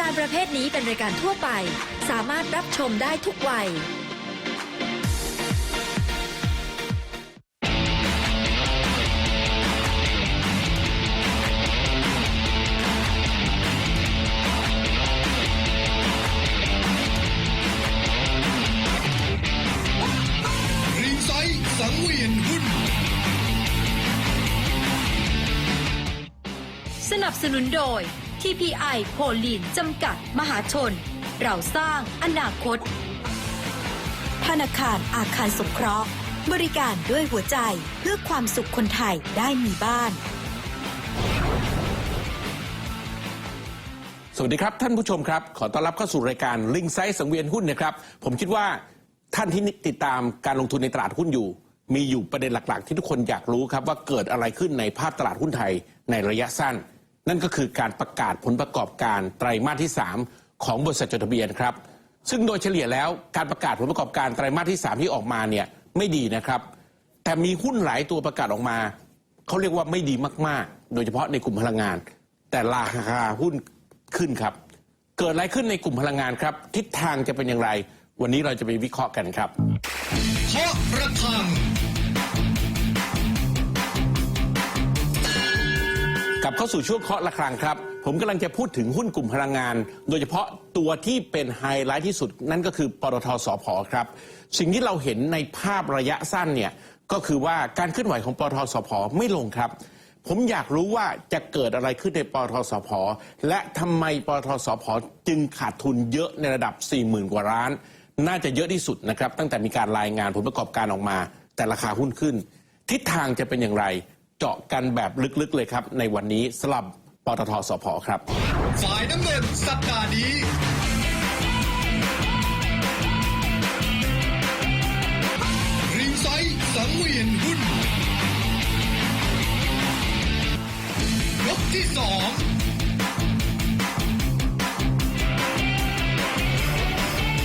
การประเภทนี้เป็นรายการทั่วไป สามารถรับชมได้ทุกวัย ริงไซด์สังเวียนหุ้น สนับสนุนโดย TPI โพลีนจำกัด มหาชน เราสร้างอนาคต ธนาคารอาคารสงเคราะห์ บริการด้วยหัวใจเพื่อความสุขคนไทยได้มีบ้าน สวัสดีครับท่านผู้ชมครับ ขอต้อนรับเข้าสู่รายการลิงไซส์สังเวียนหุ้นนะครับ ผมคิดว่าท่านที่ติดตามการลงทุนในตลาดหุ้นอยู่ มีอยู่ประเด็นหลัก ๆ ที่ทุกคนอยากรู้ครับว่าเกิดอะไรขึ้นในภาพตลาดหุ้นไทยในระยะสั้น นั่นก็คือการประกาศผลประกอบการไตรมาสที่ 3 ของบริษัทจดทะเบียนครับ ซึ่งโดยเฉลี่ยแล้วการประกาศผลประกอบการไตรมาสที่ 3 ที่ออกมาเนี่ยไม่ดีนะครับ แต่มีหุ้นหลายตัวประกาศออกมาเขาเรียกว่าไม่ดีมากๆ โดยเฉพาะในกลุ่มพลังงาน แต่ราคาหุ้นขึ้นครับ เกิดอะไรขึ้นในกลุ่มพลังงานครับ ทิศทางจะเป็นอย่างไร วันนี้เราจะไปวิเคราะห์กันครับเคาะระฆัง ลับเข้าสู่ช่วงเคาะระฆังครับ ผมกำลังจะพูดถึงหุ้นกลุ่มพลังงาน โดยเฉพาะตัวที่เป็นไฮไลท์ที่สุด นั่นก็คือปตทสพครับ สิ่งที่เราเห็นในภาพระยะสั้นเนี่ยก็คือว่าการเคลื่อนไหวของปตทสพไม่ลงครับ ผมอยากรู้ว่าจะเกิดอะไรขึ้นในปตทสพและทำไมปตทสพจึงขาดทุนเยอะในระดับ 40,000 กว่าล้าน น่าจะเยอะที่สุดนะครับตั้งแต่มีการรายงานผลประกอบการออกมา แต่ราคาหุ้นขึ้น ทิศทางจะเป็นอย่างไร เจาะกันแบบลึกๆเลยครับ ในวันนี้สลับปตทสพครับ ฝ่ายน้ำเงินสัปดาห์นี้ ริงไซด์สังเวียนหุ้นยกที่สอง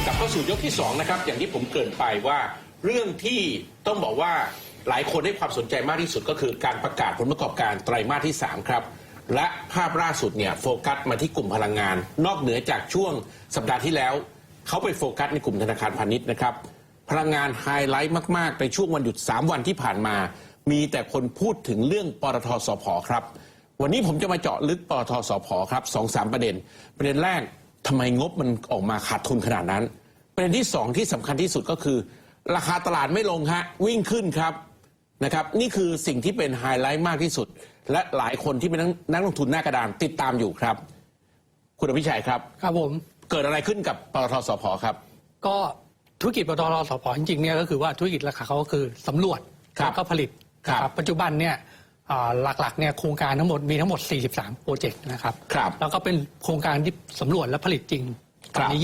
กลับเข้าสู่ยกที่ 2 นะครับ อย่างที่ผมเกริ่นไปว่า เรื่องที่ต้องบอกว่า หลายคนให้ความสนใจมากที่สุดก็คือการประกาศผลประกอบการไตรมาสที่ 3 ครับ และภาพล่าสุดเนี่ยโฟกัสมาที่กลุ่มพลังงาน นอกเหนือจากช่วงสัปดาห์ที่แล้ว เขาไปโฟกัสในกลุ่มธนาคารพาณิชย์นะครับ พลังงานไฮไลท์มาก ๆ ในช่วงวันหยุด 3 วันที่ผ่านมา มีแต่คนพูดถึงเรื่องปตทสพครับ วันนี้ผมจะมาเจาะลึกปตทสพครับสองสามประเด็น ประเด็นแรกทำไมงบมันออกมาขาดทุนขนาดนั้น ประเด็นที่สองที่สำคัญที่สุดก็คือ ราคาตลาดไม่ลงฮะวิ่งขึ้นครับ นะครับนี่คือสิ่งที่เป็นไฮไลท์มากที่สุด และหลายคนที่เป็นนักนักลงทุนหน้ากระดานติดตามอยู่ครับ คุณอภิชัยครับ ครับผมเกิดอะไรขึ้นกับปตทสพครับ ก็ธุรกิจปตทสพจริงๆเนี่ยก็คือว่าธุรกิจราคาเขาก็คือสำรวจครับแล้วก็ผลิตครับ นะปัจจุบันเนี่ยอ่าหลักๆเนี่ยโครงการทั้งหมดมีทั้งหมด 43 โปรเจกต์นะครับครับ แล้วก็เป็นโครงการที่สำรวจและผลิตจริงตอนนี้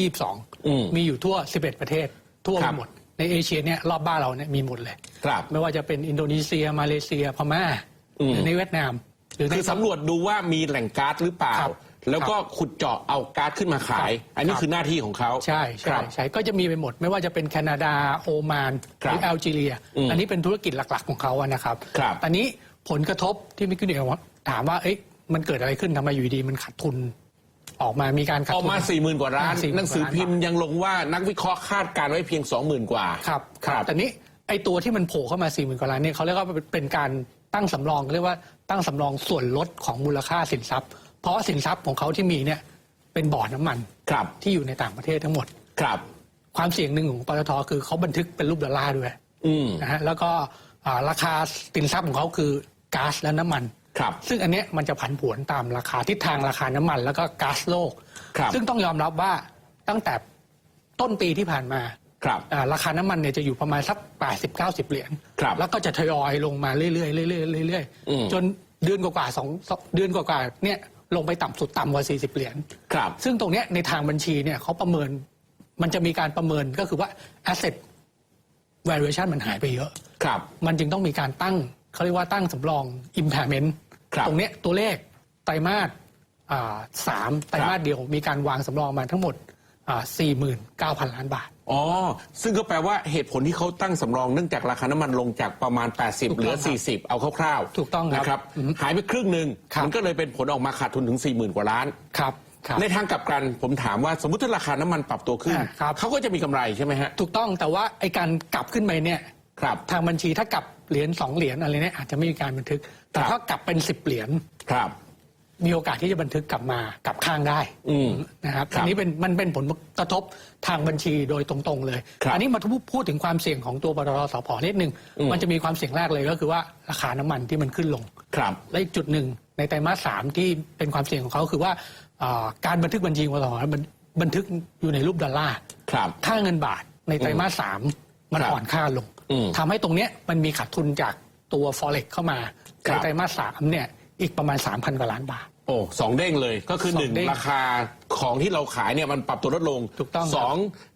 อืม22มีอยู่ทั่ว 11 ประเทศทั่วคไปรับหมด ในเอเชียเนี่ยรอบบ้านเราเนี่ยมีหมดเลย ครับไม่ว่าจะเป็นอินโดนีเซีย มาเลเซียพม่าอืม หรือในเวียดนาม หรือใน คือสำรวจดูว่ามีแหล่งก๊าซหรือเปล่า ครับแล้วก็ขุดเจาะเอาก๊าซขึ้นมาขาย ครับอันนี้ครับ คือหน้าที่ของเขาใช่คใช่รับ ใช่ก็จะมีไปหมด ไม่ว่าจะเป็นแคนาดาโอมานหครับรือแอลจีเรีย อืมอันนี้เป็นธุรกิจหลักๆของเขาอะนะครับครับอันนี้ผลกระทบที่มิกเนียถามว่าเอ๊ะมันเกิดอะไรขึ้นทำไมอยู่ดีมันขาดทุน ออกมามีการขาดออกทุนมา4ี่หมื่นกว่าล้าน 40,000หนังสือพิมพ์ยังลงว่านักวิเคราะห์คาดการณ์ไว้เพียง 20,000 กว่า ครับครับแต่นี้ไอตัวที่มันโผล่เข้ามา4ี่หมื่นกว่าล้านเนี่ยเขาเรียกว่าเป็นการตั้งสำรองเรียกว่าตั้งสำรองส่วนลดของมูลค่าสินทรัพย์ เพราะสินทรัพย์ของเขาที่มีเนี่ยเป็นบ่อน้ำมันครับ ที่อยู่ในต่างประเทศทั้งหมด ครับ ความเสี่ยงหนึ่งของปตทคือเขาบันทึกเป็นรูปดอลลาร์ด้วยอืม นะฮะแล้วก็อ่าราคาสินทรัพย์ของเขาคือก๊าซและน้ำมัน ครับ ซึ่งอันเนี้ยมันจะผันผวนตามราคาทิศทางราคาน้ำมันแล้วก็ก๊าซโลก ครับซึ่งต้องยอมรับว่าตั้งแต่ต้นปีที่ผ่านมาครับอ่าราคาน้ำมันเนี่ยจะอยู่ประมาณสัก 80 90 เหรียญครับแล้วก็จะทยอยลงมาเรื่อยๆเรื่อยๆเรื่อยอืม ๆจนเดือนกว่าๆสองสองเดือนกว่าๆเนี่ยลงไปต่ำสุดต่ำกว่า 40 เหรียญ ครับ ซึ่งตรงเนี้ยในทางบัญชีเนี่ยเขาประเมินมันจะมีการประเมินก็คือว่า asset valuation มันหายไปเยอะ ครับ มันจึงต้องมีการตั้งเขาเรียกว่าตั้งสำรอง impairment ครับ ตรงเนี้ยตัวเลขไตรมาสอ่าสามไตรมาสเดียวมีการวางสำรองมาทั้งหมดสี่หมื่นเก้าพันล้านบาท อ๋อ ซึ่งก็แปลว่าเหตุผลที่เขาตั้งสำรองเนื่องจากราคาน้ำมันลงจากประมาณ 80 เหลือถูกต้องครับ40 เอาคร่าวๆ ถูกต้องครับนะครับอือฮึหายไปครึ่งหนึ่งครับมันก็เลยเป็นผลออกมาขาดทุนถึง 40,000 กว่าล้านครับครับ ในทางกลับกันผมถามว่าสมมติถ้าราคาน้ำมันปรับตัวขึ้นอ่าครับเขาก็จะมีกำไรใช่ไหมฮะ ถูกต้องแต่ว่าไอการกลับขึ้นไปเนี่ยครับทางบัญชีถ้ากลับเหรียญสองเหรียญอะไรเนี่ยอาจจะไม่มีการบันทึก แต่ครับถ้ากลับเป็นสิบเหรียญครับมีโอกาสที่จะบันทึกกลับมากลับข้างได้อืมนะครับครับอันนี้เป็นมันเป็นผลกระทบทางบัญชีโดยตรงๆเลยครับอันี้มาพูดถึงความเสี่ยงของตัวปตทสพนิดนึงอืมมันจะมีความเสี่ยงแรกเลยก็คือว่าราคาน้ำมันที่มันขึ้นลงครับและอีกจุดหนึ่งในไตรมาสสามที่เป็นความเสี่ยงของเขาคือว่าอ่าการบันทึกบัญชีของปตทมันบันทึกอยู่ในรูปดอลลาร์ครับค่าเงินบาทในไตรมาสสามมันครับอ่อนค่าลงอืมทำให้ตรงเนี้ยมันมีขาดทุนจากตัว forex เข้ามาครั ในบไตรมาสสามเนี่ยอีกประมาณ 3,000 กว่าล้านบาท โอ้สองเด้งเลยก็คือสองหนึ่งเด้งราคาของที่เราขายเนี่ยมันปรับตัวลดลงถูกต้องครับ สอง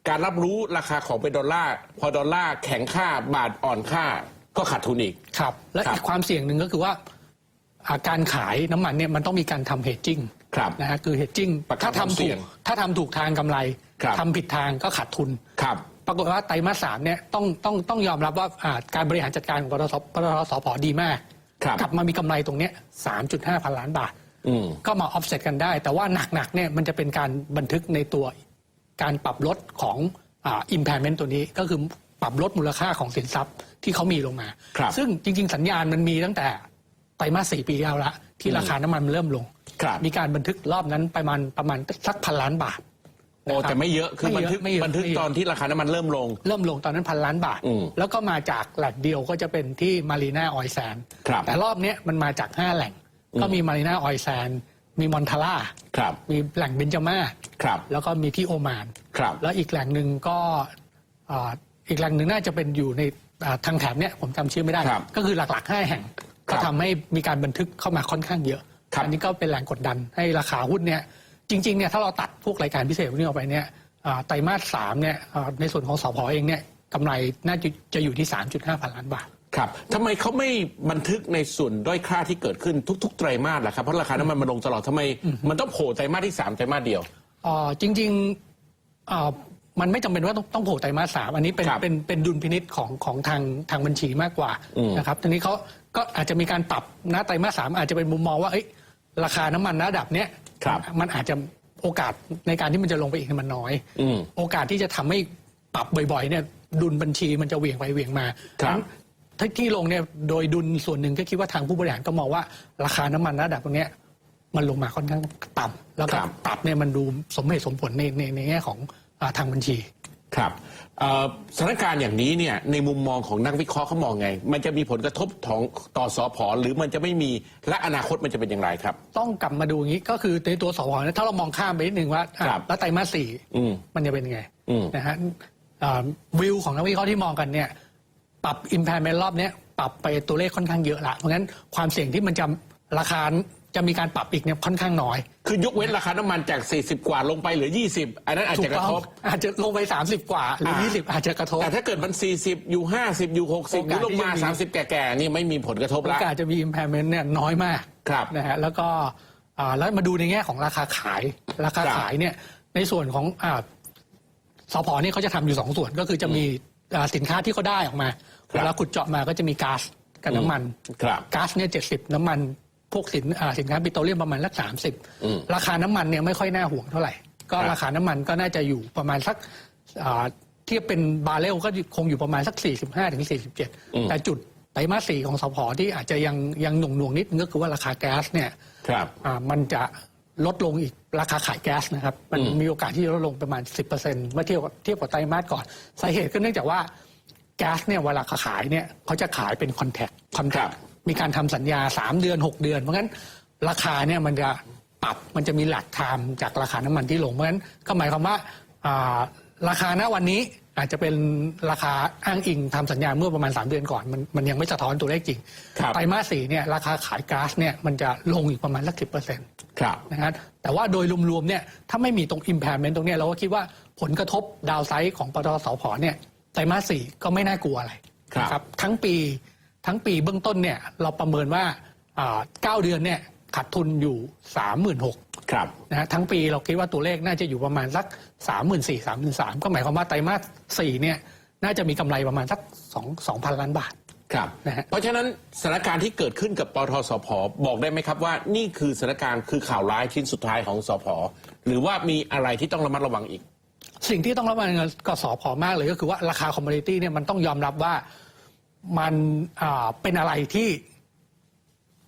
การรับรู้ราคาของเป็นดอลลาร์พอดอลลาร์แข็งค่าบาทอ่อนค่าก็ขาดทุนอีก ครับ และครับอีกความเสี่ยงหนึ่งก็คือว่าอ่าการขายน้ำมันเนี่ยมันต้องมีการทำ hedging ครับนะฮะคือ hedging ประกันถ้าความทำเสี่ถูยกงถ้าทำถูกทางกำไรครับ ทำผิดทางก็ขาดทุน ครับ ปรากฏว่าไตรมาสสามเนี่ยต้องต้องต้องยอมรับว่าอ่าการบริหารจัดการของปตทปตทสพดีมากครับ กลับมามีกำไรตรงเนี้ย3.5พันล้านบาทอืมก็มา offset กันได้ แต่ว่าหนักๆเนี่ยมันจะเป็นการบันทึกในตัวการปรับลดของอ่า impairment ตัวนี้ก็คือปรับลดมูลค่าของสินทรัพย์ที่เขามีลงมาครับซึ่งจริง ๆ สัญญาณมันมีตั้งแต่ไตรมาสสี่ปีแล้วละที่ราคาน้ำมันมันเริ่มลงครับมีการบันทึกรอบนั้นประมาณประมาณสักพันล้านบาท โอ้แต่ไม่เยอะคือไม่บันเยอะทึกไม่เยอะบันทึกไม่เยอะตอนที่ราคาน้ำมันเริ่มลง เริ่มลงตอนนั้นพันล้านบาทอืมแล้วก็มาจากแหล่งเดียวก็จะเป็นที่มารีนาออยแซนครับแต่รอบเนี้ยมันมาจาก 5 แหล่ง ก็มีมารีนาออยแซนมีมอนทาร่าครับมีแหล่งเบนจามาครับแล้วก็มีที่โอมานครับแล้วอีกแหล่งหนึ่งก็อ่าอีกแหล่งหนึ่งน่าจะเป็นอยู่ในอ่าทางแถบเนี้ยผมจำชื่อไม่ได้ครับก็คือหลักๆห้าแห่งครัก็บทำให้มีการบันทึกเข้ามาค่อนข้างเยอะครับอันี้ก็เป็นแรงกดดันให้ราคาหุ้นเนี่ย จริงๆเนี่ยถ้าเราตัดพวกรายการพิเศษพวกนี้ออกไปเนี่ยอ่าไตรมาสสามเนี่ยอ่าในส่วนของสพเองเนี่ยกำไรน่าจะจะอยู่ที่ 3.5 พันล้านบาทครับทำไมเขาไม่บันทึกในส่วนด้อยค่าที่เกิดขึ้นทุก ๆ ไตรมาสล่ะครับเพราะราคาน้ำมันมันลงตลอดทำไม มันต้องโผล่ไตรมาสที่สามไตรมาสเดียวเอ่อจริงๆเอ่อมันไม่จำเป็นว่าต้องต้องโผล่ไตรมาสสามอันนี้เป็นครับเป็นเป็นดุลพินิษของของทางทางบัญชีมากกว่าอืมนะครับทีนี้เขาก็อาจจะมีการปรับนะไตรมาสสามอาจจะเป็นมุมมองว่าเอ้ยราคาน้ำมันระดับเนี้ยครับ มันอาจจะโอกาสในการที่มันจะลงไปอีกเนี่ยมันน้อยอืมโอกาสที่จะทำให้ปรับบ่อยๆเนี่ยดุลบัญชีมันจะเหวี่ยงไปเหวี่ยงมาครับงั้นถ้าที่ลงเนี่ยโดยดุลส่วนหนึ่งก็คิดว่าทางผู้บริหารก็มองว่าราคาน้ำมันระดับตรงเนี้ยมันลงมาค่อนข้างต่ำแล้วก็ครับปรับเนี่ยมันดูสมเหตุสมผลในในในแง่ของอาทางบัญชี ครับเอ่อสถานการณ์อย่างนี้เนี่ยในมุมมองของนักวิเคราะห์เขามองไง มันจะมีผลกระทบของต่อสอพอหรือมันจะไม่มีและอนาคตมันจะเป็นอย่างไรครับ ต้องกลับมาดูอย่างนี้ก็คือในตัวสวเนี่ยถ้าเรามองข้ามไปนิดนึงว่าอะครับแล้วไตรมาสสี่อืมมันจะเป็นไงอืมนะฮะอ่าวิวของนักวิเคราะห์ที่มองกันเนี่ยปรับ impairment รอบเนี้ยปรับไปตัวเลขค่อนข้างเยอะละเพราะงั้นความเสี่ยงที่มันจะราคา จะมีการปรับอีกเนี่ยค่อนข้างน้อย คือยกเว้นราคาน้ำมันจาก 40 กว่าลงไปเหลือ 20 อันนั้นอาจถูจะกกระต้องทบ อาจจะลงไป 30 กว่าหรืออ่า20 อาจจะกระทบ แต่ถ้าเกิดมัน 40 อยู่ 50 อยู่ 60หรือลงมาโอกาสที่จะมี30 แก่ๆนี่ไม่มีผลกระทบโอละกาสจะมี impairment เนี่ยน้อยมากครับนะฮะแล้วก็อ่าแล้วมาดูในแง่ของราคาขายราคาครับขายเนี่ยในส่วนของอ่าสพเนี่ยเขาจะทำอยู่สองส่วนก็คือจะมีอ่าสินค้าที่เขาได้ออกมาครับเวลาขุดเจาะมาก็จะมีก๊าซกับน้ำมันครับก๊าซเนี่ยเจ็ดสิบน้ำมัน พวกสินอ่าสินค้าปิโตรเลียมประมาณสักสามสิบอืมราคาน้ำมันเนี่ยไม่ค่อยน่าห่วงเท่าไหร่ ก็ครับราคาน้ำมันก็น่าจะอยู่ประมาณสักอ่าเทียบเป็นบาร์เรลก็คงอยู่ประมาณสัก 45ถึง47 แต่จุดไตรมาสสี่ของสพที่อาจจะยังยังหน่วงหน่วงๆนิดนึงก็คือว่าราคาแก๊สเนี่ยครับอ่ามันจะลดลงอีกราคาขายแก๊สนะครับ มันอืมมีโอกาสที่จะลดลงประมาณ 10%เมื่อเทียบกับเทียบกับไตรมาสก่อนสาเหตุก็เนื่องจากว่าแก๊สเนี่ยเวลาเขาขายเนี่ยเขาจะขายเป็นคอนแทคคอนแทครัคบ มีการทำสัญญา 3 เดือน 6 เดือน เพราะงั้นราคาเนี่ยมันจะปรับมันจะมีหลักไทม์จากราคาน้ำมันที่ลงเพราะงั้นก็หมายความว่าอ่าราคาณวันนี้อาจจะเป็นราคาอ้างอิงทำสัญญาเมื่อประมาณ 3 เดือนก่อน มันมันยังไม่สะท้อนตัวเลขจริงครับไตรมาสสี่เนี่ยราคาขายก๊าซเนี่ยมันจะลงอีกประมาณสักสิบเปอร์เซ็นต์ครับนะฮะแต่ว่าโดยรวมๆเนี่ยถ้าไม่มีตรง impairment ตรงเนี้ยเราก็คิดว่าผลกระทบดาวไซด์ของปตทสพเนี่ยไตรมาสสี่ก็ไม่น่ากลัวอะไรครับนะครับทั้งปี ทั้งปีเบื้องต้นเนี่ยเราประเมินว่าอ่าเก้าเดือนเนี่ยขาดทุนอยู่ 36,000ครับนะฮะทั้งปีเราคิดว่าตัวเลขน่าจะอยู่ประมาณสัก 34,000 33,000 ก็หมายความว่าไตรมาสสี่เนี่ยน่าจะมีกำไรประมาณสัก2 2,000 ล้านบาทครับนะฮะเพราะฉะนั้นสถานการณ์ที่เกิดขึ้นกับปทสพบอกได้ไหมครับว่านี่คือสถานการณ์คือข่าวร้ายชิ้นสุดท้ายของสพหรือว่ามีอะไรที่ต้องระมัดระวังอีก สิ่งที่ต้องระวังกับสอพอมากเลยก็คือว่าราคาคอมมูนิตี้เนี่ยมันต้องยอมรับว่า มันอ่าเป็นอะไรที่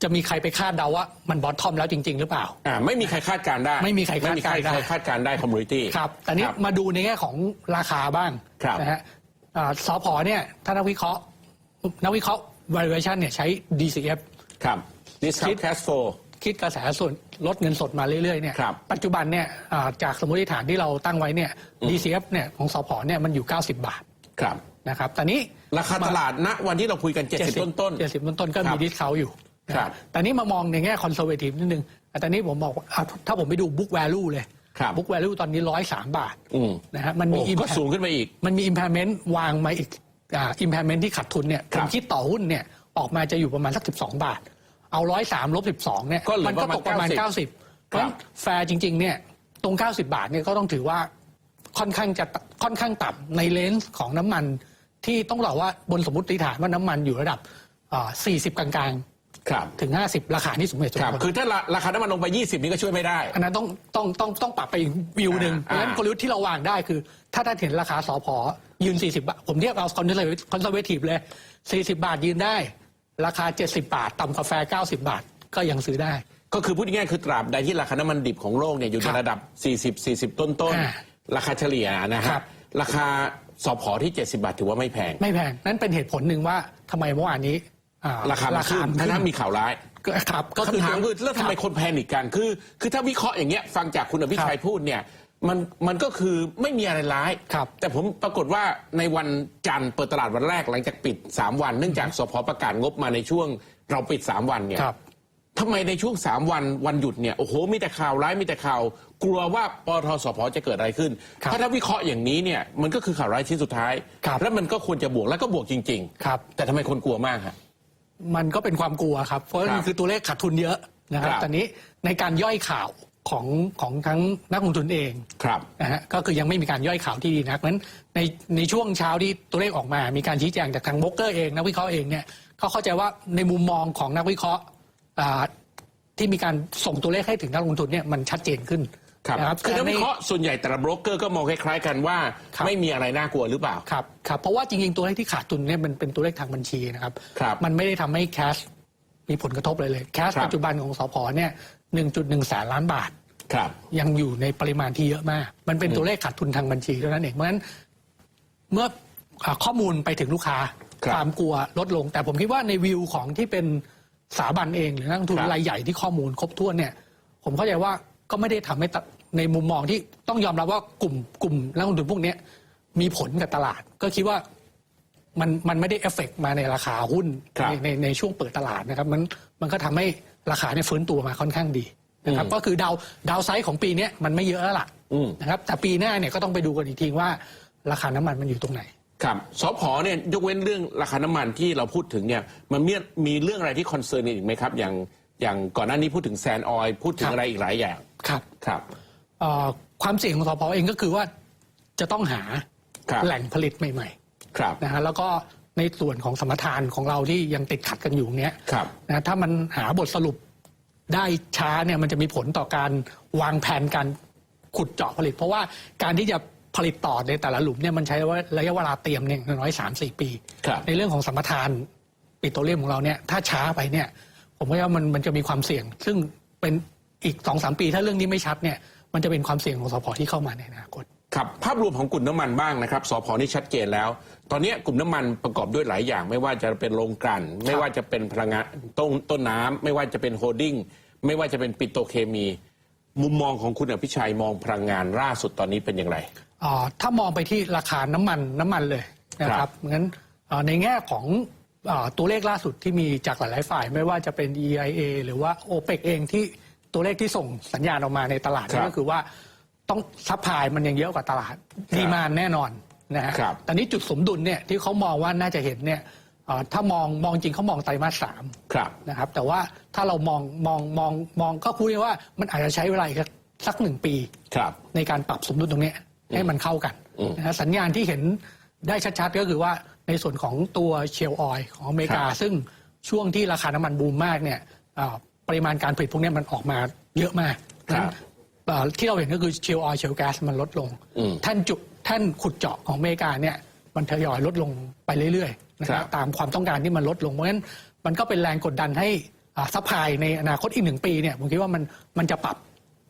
จะมีใครไปคาดเดาว่ามันบอททอมแล้วจริง ๆ หรือเปล่า อ่าไม่มีใครคาดการณ์ได้ ไม่มีใครคาดการณ์ได้ไม่มีใครคาดการณ์ได้คอมมูนิตี้ครับแต่นี้มาดูในแง่ของราคาบ้างครับนะฮะอ่าสอพอเนี่ยถ้านักวิเคราะห์นักวิเคราะห์ valuation เนี่ยใช้ DCF ครับคิ discount ด cash flow คิดกระแสส่วนลดเงินสดมาเรื่อยๆเนี่ยครับปัจจุบันเนี่ยอ่าจากสมมติฐานที่เราตั้งไว้เนี่ย DCF เนี่ยของสอพอเนี่ยมันอยู่ 90 บาทครับ นะครับแต่นี้ราคาตลาดณวันที่เราคุยกัน 70 ต้นต้นเจ็ดสิบต้นต้นๆก็ครัมีบดิสเขาอยู่นะครับแต่นี้มามองในแง่คอนเซอร์เวทีฟนิดนึงแต่ตอนนี้ผมบอกว่าอะถ้าผมไปดู book value เลยครับ book value ตอนนี้ร้อยสามบาทอืมนะฮะมันมีโอ้ก็ impact สูงขึ้นไปอีก มันมี impairment วางมาอีกอ่า impairment ที่ขาดทุนเนี่ยครัผบมคิดต่อหุ้นเนี่ยออกมาจะอยู่ประมาณสักสิบสองบาท เอาร้อยสามลบสิบสองเนี่ยก็เหลือมันก็ตกประมาณประมาณเก้าสิบเพราะฉะนั้นแฟร์จริง ๆ เนี่ยตรง90บาทเนี่ยก็ต้องถือว่าค่อนข้างจะค่อนข้างต่ำในเลนส์ของน้ำมัน ที่ต้องบอกว่าบนสมมติฐานว่าน้ำมันอยู่ระดับอ่า40 กลางๆครับถึง 50 ราคาที่สมเหตุสมครับผล คือถ้าราราคาน้ำมันลงไป 20 นี่ก็ช่วยไม่ได้ อันนั้นต้องต้องต้องต้องปรับไปอีกวิวหนึ่งเพอ่าราะฉะนั้นกลยุทธ์ที่เราวางได้คือ ถ้าถ้าเห็นราคาสอพอยืน 40 บาท ผมเรียกเอาคอนเซอร์เวทีฟเลย 40 บาทยืนได้ ราคา 70 บาท ต่ำกาแฟ 90 บาท ก็ยังซื้อได้ ก็คือพูดง่ายๆคือตราบใดที่ราคาน้ำมันดิบของโลกเนี่ยอยู่คในรับระดับ 40 40 ต้นต้นอ่าราคาเฉลี่ยนะคฮะรับราคา สอบพอที่ 70 บาทถือว่าไม่แพง ไม่แพง นั่นเป็นเหตุผลหนึ่งว่าทำไมเมื่อวานนี้อ่ราคามันขึ้นมันถ้าขึ้นมีข่าวร้ายก็ครับก็คือคำถามคือแล้วทำไมรับคนแพนิกกันคือ คือถ้าวิเคราะห์อย่างเงี้ยฟังจากคุณอภิชัยครับพูดเนี่ยมันมันก็คือไม่มีอะไรร้ายครับแต่ผมปรากฏว่าในวันจันทร์เปิดตลาดวันแรกหลังจากปิด 3 วัน เนื่องจากสพประกาศงบมาในช่วงเราปิด 3 วันเนี่ยครับ ทำไมในช่วง 3 วันวันหยุดเนี่ยโอ้โหมีแต่ข่าวร้ายมีแต่ข่าว กลัวว่าปทสพจะเกิดอะไรขึ้น ครับถ้าถ้าวิเคราะห์อย่างนี้เนี่ยมันก็คือข่าวร้ายชิ้นสุดท้าย ครับ แล้วมันก็ควรจะบวกแล้วก็บวกจริง ครับ ๆ แต่ทำไมคนกลัวมากฮะ มันก็เป็นความกลัวครับ เพราะครับมันคือตัวเลขขาดทุนเยอะนะครับครับตอนนี้ในการย่อยข่าวของของทั้งนักลงทุนเองครับ นะฮะก็คือยังไม่มีการย่อยข่าวที่ดีนักนั้นในในช่วงเช้าที่ตัวเลขออกมา มีการชี้แจงจากทางโบรกเกอร์เองนักวิเคราะห์เองเนี่ยเขาเข้าใจว่าในมุมมองของนักวิเคราะห์อ่า ที่มีการส่งตัวเลขให้ถึงนักลงทุนเนี่ยมันชัดเจนขึ้นครับนะครับคือนักในวิเคราะห์ส่วนใหญ่แต่ละโบรกเกอร์ก็มองคล้ายๆกันว่าครับไม่มีอะไรน่ากลัวหรือเปล่าครับครับเพราะว่าจริงๆตัวเลขที่ขาดทุนเนี่ยมันเป็นตัวเลขทางบัญชีนะครับครับมันไม่ได้ทำให้แคชมีผลกระทบเลยเลยแคชครับปัจจุบันของสพเนี่ยหนึ่งจุดหนึ่งแสนล้านบาทครับยังอยู่ในปริมาณที่เยอะมาก มันเป็นตัวเลขขาดทุนทางบัญชีเท่านั้นเองเพราะฉะนั้นเมื่ออ่าข้อมูลไปถึงลูกค้าครับความกลัวลดลง แต่ผมคิดว่าในวิวของที่เป็น สถาบันเองหรือนักลงทุนครับรายใหญ่ที่ข้อมูลครบถ้วนเนี่ย ผมเข้าใจว่าก็ไม่ได้ทำให้ตะในมุมมองที่ต้องยอมรับว่ากลุ่มกลุ่มนักลงทุนพวกเนี้ยมีผลกับตลาด ก็คิดว่ามันมันไม่ได้เอฟเฟกมาในราคาหุ้นครับในในในช่วงเปิดตลาดนะครับ มันมันก็ทำให้ราคาเนี่ยฟื้นตัวมาค่อนข้างดีนะครับอืมก็คือดาวดาวไซด์ของปีเนี้ยมันไม่เยอะแล้วล่ะอืมนะครับแต่ปีหน้าเนี่ยก็ต้องไปดูกันอีกทีว่าราคาน้ำมันมันอยู่ตรงไหน ครับสพเนี่ยยกเว้นเรื่องราคาน้ำมันที่เราพูดถึงเนี่ยมันมีมีเรื่องอะไรที่คอนเซิร์นอีกไหมครับ อย่างอย่างก่อนหน้านี้พูดถึงแซนออยพูดถึงครับ อะไรอีกหลายอย่างครับครับ เอ่อความเสี่ยงของสพเองก็คือว่าจะต้องหาครับ แหล่งผลิตใหม่ครับ ๆนะฮะแล้วก็ในส่วนของสมรทานของเราที่ยังติดขัดกันอยู่เนี้ยครับ นะถ้ามันหาบทสรุปได้ช้าเนี่ยมันจะมีผลต่อการวางแผนการขุดเจาะผลิต เพราะว่าการที่จะ ผลิตต่อในแต่ละหลุมเนี่ยมันใช้ระยะเวลาเตรียมเนี่ยอย่างน้อยสามสี่ปี ครับ ในเรื่องของสมรทานปิโตรเลียมของเราเนี่ยถ้าช้าไปเนี่ย ผมว่ามันมันจะมีความเสี่ยง ซึ่งเป็นอีกสองสามปี ถ้าเรื่องนี้ไม่ชัดเนี่ยมันจะเป็นความเสี่ยงของสพที่เข้ามาในอนาคต ครับภาพรวมของกลุ่มน้ำมันบ้างนะครับสพนี่ชัดเจนแล้ว ตอนนี้กลุ่มน้ำมันประกอบด้วยหลายอย่าง ไม่ว่าจะเป็นโรงกลั่น ไม่ว่าจะเป็นพลังงานต้นต้นน้ำไม่ว่าจะเป็นโฮลดิ้งไม่ว่าจะเป็นปิโตรเคมี มุมมองของคุณอภิชัยมองพลังงานล่าสุดตอนนี้เป็นอย่างไรอ่า ถ้ามองไปที่ราคาน้ำมันน้ำมันเลยนะคครัรับบงั้นอ่าในแง่ของอาตัวเลขล่าสุดที่มีจากหลาย ๆ ฝ่ายไม่ว่าจะเป็น EIA หรือว่า OPEC เองที่ตัวเลขที่ส่งสัญญาณออกมาในตลาดครับก็คือว่าต้องซัพพลายมันยังเยอะกว่าตลาดครับดีมานแน่นอนนะฮะครับแต่นี้จุดสมดุลเนี่ยที่เขามองว่าน่าจะเห็นเนี่ยอ่าถ้ามองมองจริงเขามองไตรมาสสามครับนะครับ แต่ว่าถ้าเรามองมองมองมองก็คุยว่ามันอาจจะใช้เวลาอีกสักหนึ่งปีครับในการปรับสมดุลตรงเนี้ย ให้มันเข้ากันอืมนะฮะสัญญาณที่เห็นได้ชัดๆ ก็คือว่าในส่วนของตัวเชลออยของอเมริกาครับซึ่งช่วงที่ราคาน้ำมันบูมมากเนี่ยเอ่อปริมาณการผลิตพวกเนี้ยมันออกมาเยอะมากครับนั้นเอ่อที่เราเห็นก็คือเชลออยเชลแก๊สมันลดลงอืมท่านจุท่านขุดเจาะของอเมริกาเนี่ยมันทยอยลดลงไปเรื่อยๆนะคครัรับบตามความต้องการที่มันลดลงเพราะฉะนั้นมันก็เป็นแรงกดดันให้ซัพพลายในอนาคตอีกหนึ่งปีเนี่ยผมคิดว่ามันมันจะปรับ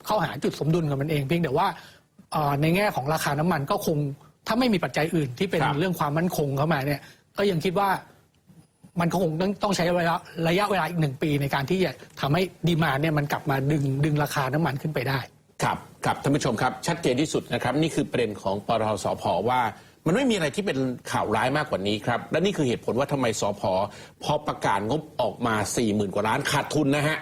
เข้าหาจุดสมดุลกับมันเองเพียงแต่ว่าเอ่อ ในแง่ของราคาน้ำมันก็คงถ้าไม่มีปัจจัยอื่นที่เป็นครับเรื่องความมั่นคงเข้ามาเนี่ย ก็ยังคิดว่ามันก็คงต้องต้องใช้ระยะระยะเวลาอีกหนึ่งปีในการที่จะทำให้ดีมานเนี่ยมันกลับมาดึงดึงราคาน้ำมันขึ้นไปได้ ครับครับท่านผู้ชมครับ ชัดเจนที่สุดนะครับ นี่คือประเด็นของปตทสพว่า มันไม่มีอะไรที่เป็นข่าวร้ายมากกว่านี้ครับ และนี่คือเหตุผลว่าทำไมสพพอประกาศงบออกมา4 0,000กว่าล้านขาดทุนนะฮะ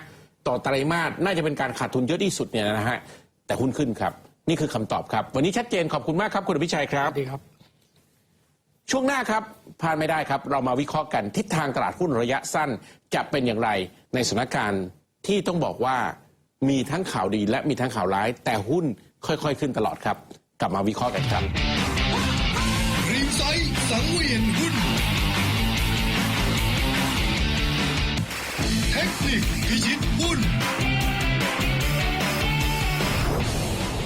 ต่อไตรมาสน่าจะเป็นการขาดทุนเยอะที่สุดเนี่ยนะฮะแต่หุ้นขึ้นครับ นี่คือคำตอบครับ วันนี้ชัดเจนขอบคุณมากครับคุณอภิชัยครับดีครับ ช่วงหน้าครับพลาดไม่ได้ครับ เรามาวิเคราะห์กันทิศทางตลาดหุ้นระยะสั้นจะเป็นอย่างไรในสถานการณ์ที่ต้องบอกว่ามีทั้งข่าวดีและมีทั้งข่าวร้าย แต่หุ้นค่อยๆ ขึ้นตลอดครับ กลับมาวิเคราะห์กันครับ ริงไซด์สังเวียนหุ้นเทคนิคพิชิตหุ้น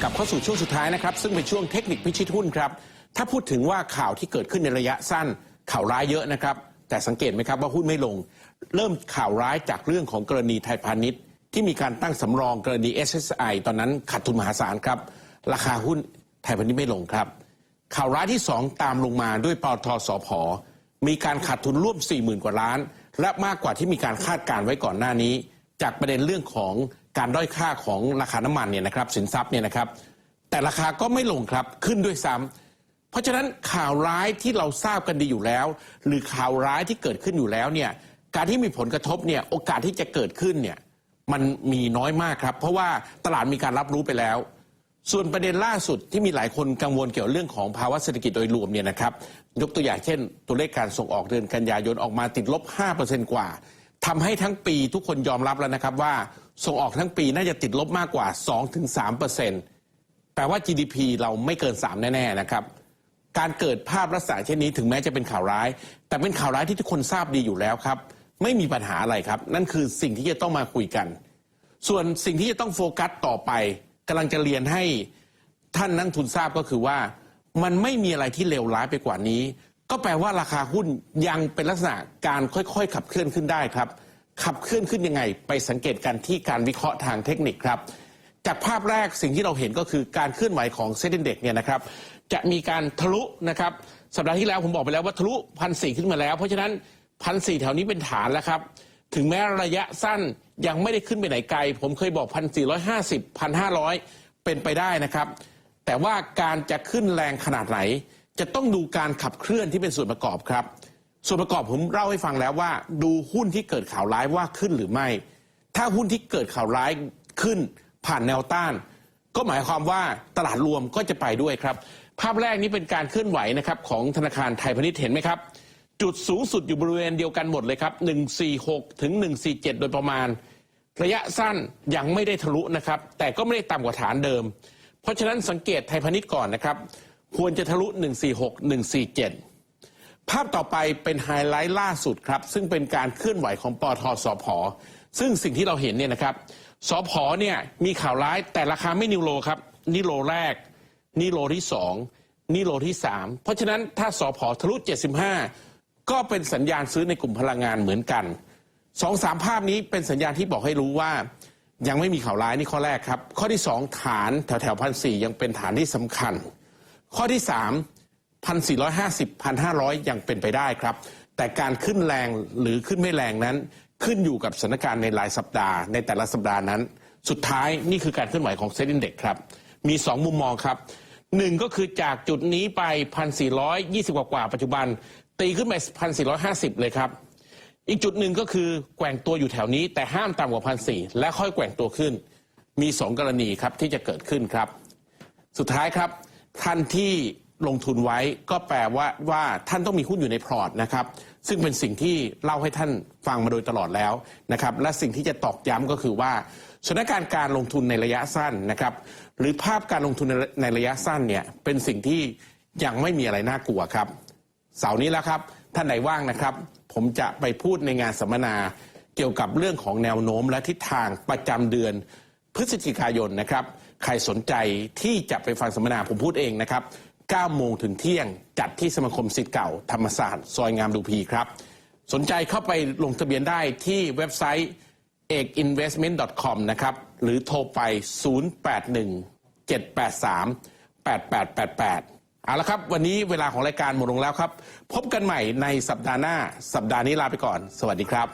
กลับเข้าสู่ช่วงสุดท้ายนะครับ ซึ่งเป็นช่วงเทคนิคพิชิตหุ้นครับ ถ้าพูดถึงว่าข่าวที่เกิดขึ้นในระยะสั้น ข่าวร้ายเยอะนะครับ แต่สังเกตไหมครับว่าหุ้นไม่ลง เริ่มข่าวร้ายจากเรื่องของกรณีไทยพาณิชย์ ที่มีการตั้งสำรองกรณี SSI ตอนนั้นขาดทุนมหาศาลครับ ราคาหุ้นไทยพาณิชย์ไม่ลงครับ ข่าวร้ายที่ 2 ตามลงมาด้วยปตทสพมีการขาดทุนร่วม 40,000 กว่าล้าน และมากกว่าที่มีการคาดการไว้ก่อนหน้านี้ จากประเด็นเรื่องของ การด้อยค่าของราคาน้ำมันเนี่ยนะครับสินทรัพย์เนี่ยนะครับ แต่ราคาก็ไม่ลงครับขึ้นด้วยซ้ำเพราะฉะนั้นข่าวร้ายที่เราทราบกันดีอยู่แล้ว หรือข่าวร้ายที่เกิดขึ้นอยู่แล้วเนี่ยการที่มีผลกระทบเนี่ยโอกาสที่จะเกิดขึ้นเนี่ยมันมีน้อยมากครับ เพราะว่าตลาดมีการรับรู้ไปแล้ว ส่วนประเด็นล่าสุดที่มีหลายคนกังวลเกี่ยวกับเรื่องของภาวะเศรษฐกิจโดยรวมเนี่ยนะครับยกตัวอย่างเช่น ตัวเลขการส่งออกเดือนกันยายนออกมาติดลบ 5%กว่าทำให้ทั้งปีทุกคนยอมรับแล้วนะครับว่า ส่งออกทั้งปีน่าจะติดลบมากกว่า 2-3%แปลว่า GDP เราไม่เกิน 3 แน่ ๆ นะครับ การเกิดภาพลักษณะเช่นนี้ถึงแม้จะเป็นข่าวร้าย แต่เป็นข่าวร้ายที่ทุกคนทราบดีอยู่แล้วครับ ไม่มีปัญหาอะไรครับ นั่นคือสิ่งที่จะต้องมาคุยกัน ส่วนสิ่งที่จะต้องโฟกัสต่อไปกำลังจะเรียนให้ท่านนักทุนทราบก็คือว่า มันไม่มีอะไรที่เลวร้ายไปกว่านี้ ก็แปลว่าราคาหุ้นยังเป็นลักษณะการค่อยๆ ขับเคลื่อนขึ้นได้ครับ ขับเคลื่อนขึ้นยังไง ไปสังเกตกันที่การวิเคราะห์ทางเทคนิคครับ จากภาพแรกสิ่งที่เราเห็นก็คือการเคลื่อนไหวของเซ็นดินเด็กเนี่ยนะครับจะมีการทะลุนะครับสัปดาห์ที่แล้วผมบอกไปแล้วว่าทะลุพันสี่ขึ้นมาแล้ว เพราะฉะนั้นพันสี่แถวนี้เป็นฐานแล้วครับ ถึงแม้ระยะสั้นยังไม่ได้ขึ้นไปไหนไกล ผมเคยบอกพันสี่ร้อยห้าสิบพันห้าร้อยเป็นไปได้นะครับ แต่ว่าการจะขึ้นแรงขนาดไหน จะต้องดูการขับเคลื่อนที่เป็นส่วนประกอบครับ ส่วนประกอบผมเล่าให้ฟังแล้วว่า ดูหุ้นที่เกิดข่าวร้ายว่าขึ้นหรือไม่ ถ้าหุ้นที่เกิดข่าวร้ายขึ้นผ่านแนวต้าน ก็หมายความว่าตลาดรวมก็จะไปด้วยครับ ภาพแรกนี้เป็นการเคลื่อนไหวนะครับของธนาคารไทยพาณิชย์เห็นไหมครับ จุดสูงสุดอยู่บริเวณเดียวกันหมดเลยครับ 146 ถึง 147 โดยประมาณ ระยะสั้นยังไม่ได้ทะลุนะครับ แต่ก็ไม่ได้ต่ำกว่าฐานเดิม เพราะฉะนั้นสังเกตไทยพาณิชย์ก่อนนะครับ ควรจะทะลุ 146 147 ภาพต่อไปเป็นไฮไลท์ล่าสุดครับ ซึ่งเป็นการเคลื่อนไหวของปอทสพซึ่งสิ่งที่เราเห็นเนี่ยนะครับสพเนี่ยมีข่าวร้ายแต่ราคาไม่นิวโลครับนี่โลแรกนี่โลที่สองนี่โลที่สามเพราะฉะนั้นถ้าสพทะลุ 75 ก็เป็นสัญญาณซื้อในกลุ่มพลังงานเหมือนกันสองสามภาพนี้เป็นสัญญาณที่บอกให้รู้ว่า ยังไม่มีข่าวร้ายนี่ข้อแรกครับ ข้อที่สองฐานแถวแถวพันสี่ยังเป็นฐานที่สำคัญ ข้อที่สาม พันสี่ร้อยห้าสิบพันห้าร้อยยังเป็นไปได้ครับ แต่การขึ้นแรงหรือขึ้นไม่แรงนั้น ขึ้นอยู่กับสถานการณ์ในรายสัปดาห์ ในแต่ละสัปดาห์นั้น สุดท้ายนี่คือการเคลื่อนไหวของเซ็นดินเด็กครับ มีสองมุมมองครับหนึ่งก็คือจากจุดนี้ไปพันสี่ร้อยยี่สิบกว่าปัจจุบัน ตีขึ้นไปพันสี่ร้อยห้าสิบเลยครับ อีกจุดหนึ่งก็คือแกว่งตัวอยู่แถวนี้ แต่ห้ามต่ำกว่าพันสี่และค่อยแกว่งตัวขึ้น มีสองกรณีครับที่จะเกิดขึ้นครับ สุดท้ายครับท่านที่ ลงทุนไว้ก็แปลว่าว่าท่านต้องมีหุ้นอยู่ในพอร์ตนะครับ ซึ่งเป็นสิ่งที่เล่าให้ท่านฟังมาโดยตลอดแล้วนะครับ และสิ่งที่จะตอกย้ำก็คือว่าสถานการณ์การลงทุนในระยะสั้นนะครับ หรือภาพการลงทุนในในระยะสั้นเนี่ยเป็นสิ่งที่ยังไม่มีอะไรน่ากลัวครับ เสาร์นี้แล้วครับ ท่านไหนว่างนะครับ ผมจะไปพูดในงานสัมมนาเกี่ยวกับเรื่องของแนวโน้มและทิศทางประจำเดือนพฤศจิกายนนะครับ ใครสนใจที่จะไปฟังสัมมนาผมพูดเองนะครับ 9 โมงถึงเที่ยง จัดที่สมาคมสิทธิ์เก่า ธรรมศาสตร์ ซอยงามดูพีครับ สนใจเข้าไปลงทะเบียนได้ที่เว็บไซต์ ekinvestment.com นะครับ หรือโทรไป 081 783 8888 เอาละครับ วันนี้เวลาของรายการหมดลงแล้วครับ พบกันใหม่ในสัปดาห์หน้า สัปดาห์นี้ลาไปก่อน สวัสดีครับ